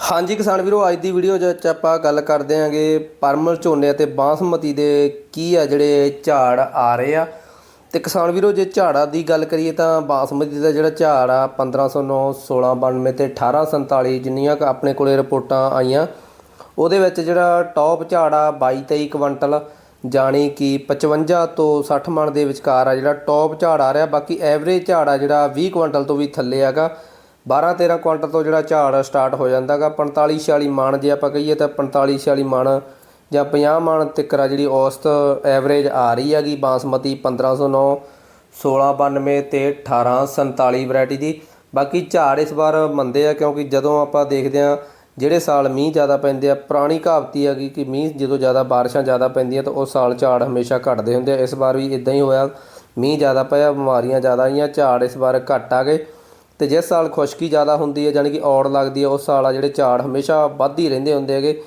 ਹਾਂਜੀ ਕਿਸਾਨ ਵੀਰੋ, ਅੱਜ ਦੀ ਵੀਡੀਓ ਵਿੱਚ ਆਪਾਂ ਗੱਲ ਕਰਦੇ ਆਂਗੇ ਪਰਮਲ ਝੋਨੇ ਅਤੇ ਬਾਸਮਤੀ ਦੇ ਕੀ ਆ ਜਿਹੜੇ ਝਾੜ ਆ ਰਹੇ ਆ। ਤੇ ਕਿਸਾਨ ਵੀਰੋ, ਜੇ ਝਾੜਾਂ ਦੀ ਗੱਲ ਕਰੀਏ ਤਾਂ ਬਾਸਮਤੀ ਦਾ ਜਿਹੜਾ ਝਾੜ ਆ 1509 1692 ਤੇ 1847 ਜਿੰਨੀਆਂ ਕੁ ਆਪਣੇ ਕੋਲੇ ਰਿਪੋਰਟਾਂ ਆਈਆਂ, ਉਹਦੇ ਵਿੱਚ ਜਿਹੜਾ ਟੌਪ ਝਾੜ ਆ 22 23 ਕੁਇੰਟਲ ਜਾਣੀ ਕਿ 55 ਤੋਂ 60 ਮਣ ਦੇ ਵਿਚਕਾਰ ਆ ਜਿਹੜਾ ਟੌਪ ਝਾੜ ਆ ਰਿਹਾ, ਬਾਕੀ ਐਵਰੇਜ ਝਾੜ ਆ ਜਿਹੜਾ 20 ਕੁਇੰਟਲ ਤੋਂ ਵੀ ਥੱਲੇ ਹੈਗਾ। 12 13 ਕੁਇੰਟਲ ਤੋਂ ਜਿਹੜਾ ਝਾੜ ਸਟਾਰਟ ਹੋ ਜਾਂਦਾਗਾ 45 46 ਮਣ ਜੇ ਆਪਾਂ ਕਹੀਏ ਤਾਂ 45 46 ਮਣ ਜਾਂ 50 ਮਣ ਤੱਕ ਆ ਜਿਹੜੀ ਔਸਤ ਐਵਰੇਜ ਆ ਰਹੀ ਹੈਗੀ ਬਾਸਮਤੀ 1509 1692 ਤੇ 1847 ਵੈਰਾਈਟੀ ਦੀ। ਬਾਕੀ ਝਾੜ ਇਸ ਵਾਰ ਮੰਦੇ ਆ ਕਿਉਂਕਿ ਜਦੋਂ ਆਪਾਂ ਦੇਖਦੇ ਆ, ਜਿਹੜੇ ਸਾਲ ਮੀਂਹ ਜ਼ਿਆਦਾ ਪੈਂਦੇ ਆ, ਪੁਰਾਣੀ ਕਹਾਵਤੀ ਹੈਗੀ ਕਿ ਮੀਂਹ ਜਦੋਂ ਜ਼ਿਆਦਾ ਬਾਰਿਸ਼ਾਂ ਜ਼ਿਆਦਾ ਪੈਂਦੀਆਂ ਤਾਂ ਉਸ ਸਾਲ ਝਾੜ ਹਮੇਸ਼ਾ ਘਟਦੇ ਹੁੰਦੇ ਆ। ਇਸ ਵਾਰ ਵੀ ਇਦਾਂ ਹੀ ਹੋਇਆ, ਮੀਂਹ ਜ਼ਿਆਦਾ ਪਿਆ, ਬਿਮਾਰੀਆਂ ਜ਼ਿਆਦਾ ਆਈਆਂ, ਝਾੜ ਇਸ ਵਾਰ ਘਟ ਆ ਗਏ। ਤੇ ਜਿਸ ਸਾਲ ਖੁਸ਼ਕੀ ਜ਼ਿਆਦਾ ਹੁੰਦੀ ਹੈ ਯਾਨੀ ਕਿ ਔੜ ਲੱਗਦੀ ਹੈ, ਉਸ ਸਾਲ ਆ ਜਿਹੜੇ ਝਾੜ ਹਮੇਸ਼ਾ ਵੱਧ ਹੀ ਰਹਿੰਦੇ ਹੁੰਦੇ ਹੈਗੇ।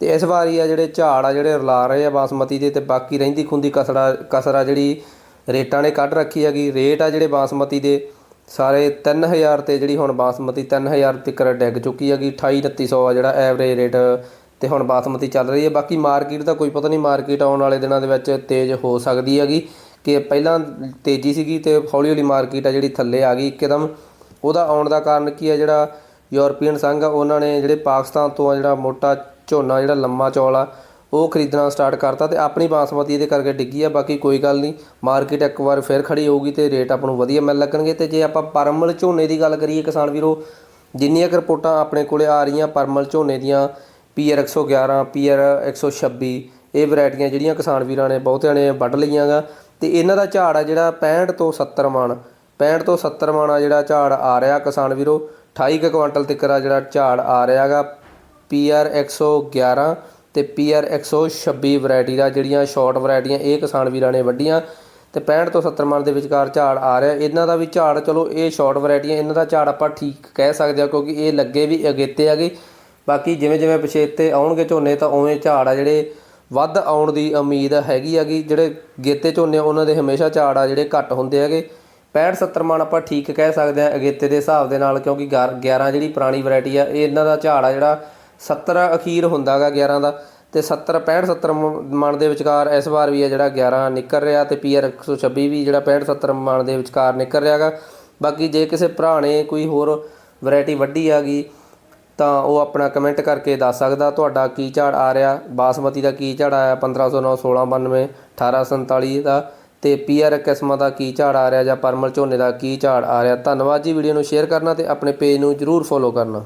ਤੇ ਇਸ ਵਾਰੀ ਆ ਜਿਹੜੇ ਝਾੜ ਆ ਜਿਹੜੇ ਰਲਾ ਰਹੇ ਆ ਬਾਸਮਤੀ ਦੇ ਤੇ ਬਾਕੀ ਰਹਿੰਦੀ ਖੁੰਦੀ ਕਸੜਾ, ਕਸਰਾ ਜਿਹੜੀ ਰੇਟਾਂ ਨੇ ਕੱਢ ਰੱਖੀ ਹੈਗੀ। ਰੇਟ ਆ ਜਿਹੜੇ ਬਾਸਮਤੀ ਦੇ, ਸਾਰੇ 3000 ਤੇ ਜਿਹੜੀ ਹੁਣ ਬਾਸਮਤੀ 3000 ਤੱਕ ਡਿੱਗ ਚੁੱਕੀ ਹੈਗੀ 28 2900 ਆ ਜਿਹੜਾ ਐਵਰੇਜ ਰੇਟ ਤੇ ਹੁਣ ਬਾਸਮਤੀ ਚੱਲ ਰਹੀ ਹੈ। ਬਾਕੀ ਮਾਰਕੀਟ ਦਾ ਕੋਈ ਪਤਾ ਨਹੀਂ, ਮਾਰਕੀਟ ਆਉਣ ਵਾਲੇ ਦਿਨਾਂ ਦੇ ਵਿੱਚ ਤੇਜ਼ ਹੋ ਸਕਦੀ ਹੈਗੀ ਕਿ ਪਹਿਲਾਂ ਤੇਜ਼ੀ ਸੀਗੀ ਤੇ ਹੌਲੀ ਹੌਲੀ ਮਾਰਕੀਟ ਆ ਜਿਹੜੀ ਥੱਲੇ ਆ ਗਈ, ਇੱਕਦਮ ਉਹਦਾ ਆਉਣ ਦਾ ਕਾਰਨ ਕੀ ਹੈ? ਜਿਹੜਾ ਯੂਰਪੀਅਨ ਸੰਘ ਆ, ਉਹਨਾਂ ਨੇ ਜਿਹੜੇ ਪਾਕਿਸਤਾਨ ਤੋਂ ਆ, ਜਿਹੜਾ ਮੋਟਾ ਝੋਨਾ, ਜਿਹੜਾ ਲੰਮਾ ਚੌਲ ਆ, ਉਹ ਖਰੀਦਣਾ ਸਟਾਰਟ ਕਰਤਾ ਤੇ ਆਪਣੀ ਬਾਸਮਤੀ ਇਹਦੇ ਕਰਕੇ ਡਿੱਗੀ ਆ, ਬਾਕੀ ਕੋਈ ਗੱਲ ਨਹੀਂ। ਮਾਰਕੀਟ ਇੱਕ ਵਾਰ ਫਿਰ ਖੜੀ ਹੋਊਗੀ ਤੇ ਰੇਟ ਆਪਾਂ ਨੂੰ ਵਧੀਆ ਮਿਲ ਲੱਗਣਗੇ। ਤੇ ਜੇ ਆਪਾਂ ਪਰਮਲ ਝੋਨੇ ਦੀ ਗੱਲ ਕਰੀਏ ਕਿਸਾਨ ਵੀਰੋ, ਜਿੰਨੀਆਂ ਕੁ ਰਿਪੋਰਟਾਂ ਆਪਣੇ ਕੋਲੇ ਆ ਰਹੀਆਂ, ਪਰਮਲ ਝੋਨੇ ਦੀਆਂ ਪੀਆਰ 111 ਪੀਆਰ 126 ਇਹ ਵੈਰਾਈਟੀਆਂ ਜਿਹੜੀਆਂ ਕਿਸਾਨ ਵੀਰਾਂ ਨੇ ਬਹੁਤਿਆਂ ਨੇ ਵੱਢ ਲਈਆਂ ਗਾ। ਤੇ ਇਹਨਾਂ ਦਾ ਝਾੜ ਆ ਜਿਹੜਾ 65 ਤੋਂ 70 ਮਣ। 65 ਤੋਂ 70 ਮਣ ਆ ਜਿਹੜਾ ਝਾੜ ਆ ਰਿਹਾ ਕਿਸਾਨ ਵੀਰੋ 28 ਕੁ ਕੁਇੰਟਲ ਤੱਕ ਆ ਜਿਹੜਾ ਝਾੜ ਆ ਰਿਹਾਗਾ। ਪੀਆਰ 111 ਤੇ ਪੀਆਰ 126 ਵੈਰਾਈਟੀ ਦਾ ਜਿਹੜੀਆਂ ਸ਼ਾਰਟ ਵੈਰਾਈਟੀਆਂ ਇਹ ਕਿਸਾਨ ਵੀਰਾਂ ਨੇ ਵੱਡੀਆਂ ਤੇ 65 ਤੋਂ 70 ਮਣ ਦੇ ਵਿਚਕਾਰ ਝਾੜ ਆ ਰਿਹਾ। ਇਹਨਾਂ ਦਾ ਵੀ ਝਾੜ ਚਲੋ ਇਹ ਸ਼ਾਰਟ ਵੈਰਾਈਟੀਆਂ, ਇਹਨਾਂ ਦਾ ਝਾੜ ਆਪਾਂ ਠੀਕ ਕਹਿ ਸਕਦੇ ਆ ਕਿਉਂਕਿ ਇਹ ਲੱਗੇ ਵੀ ਅਗੇਤੇ ਹੈਗੇ। ਬਾਕੀ ਜਿਵੇਂ ਜਿਵੇਂ ਪਛੇਤੇ ਆਉਣਗੇ ਝੋਨੇ ਤਾਂ ਉਵੇਂ ਝਾੜ ਆ ਜਿਹੜੇ ਵੱਧ ਆਉਣ ਦੀ ਉਮੀਦ ਹੈਗੀ ਹੈਗੀ। ਜਿਹੜੇ ਗੇਤੇ ਝੋਨੇ ਉਹਨਾਂ ਦੇ ਹਮੇਸ਼ਾ ਝਾੜ ਆ ਜਿਹੜੇ ਘੱਟ ਹੁੰਦੇ ਹੈਗੇ। 65 70 ਮਣ ਆਪਾਂ ਠੀਕ ਕਹਿ ਸਕਦੇ ਹਾਂ ਅਗੇਤੇ ਦੇ ਹਿਸਾਬ ਦੇ ਨਾਲ, ਕਿਉਂਕਿ 11 ਜਿਹੜੀ ਪੁਰਾਣੀ ਵੈਰਾਈਟੀ ਆ, ਇਹ ਇਹਨਾਂ ਦਾ ਝਾੜ ਆ ਜਿਹੜਾ 70 ਅਖੀਰ ਹੁੰਦਾਗਾ 11 ਦਾ, ਤੇ 70 65 70 ਮਣ ਦੇ ਵਿਚਕਾਰ ਇਸ ਵਾਰ ਵੀ ਆ ਜਿਹੜਾ 11 ਨਿਕਲ ਰਿਹਾ, ਤੇ ਪੀਆਰ 126 ਵੀ ਜਿਹੜਾ 65 70 ਮਣ ਦੇ ਵਿਚਕਾਰ ਨਿਕਲ ਰਿਹਾਗਾ। ਬਾਕੀ ਜੇ ਕਿਸੇ ਭਰਾ ਨੇ ਕੋਈ ਹੋਰ ਵੈਰਾਈਟੀ ਵੱਡੀ ਆ ਗਈ ਤਾਂ ਉਹ ਆਪਣਾ ਕਮੈਂਟ ਕਰਕੇ ਦੱਸ ਸਕਦਾ, ਤੁਹਾਡਾ ਕੀ ਝਾੜ ਆ ਰਿਹਾ, ਬਾਸਮਤੀ ਦਾ ਕੀ ਝਾੜ ਆਇਆ 1509 1692 1847 ਦਾ। ਤੇ ਪੀਆਰ ਕਿਸਮਾਂ ਦਾ ਕੀ ਝਾੜ ਆ ਰਿਹਾ ਜਾਂ ਪਰਮਲ ਝੋਨੇ ਦਾ ਕੀ ਝਾੜ ਆ ਰਿਹਾ? ਧੰਨਵਾਦ ਜੀ, ਵੀਡੀਓ ਨੂੰ ਸ਼ੇਅਰ ਕਰਨਾ ਤੇ ਆਪਣੇ ਪੇਜ ਨੂੰ ਜਰੂਰ ਫੋਲੋ ਕਰਨਾ।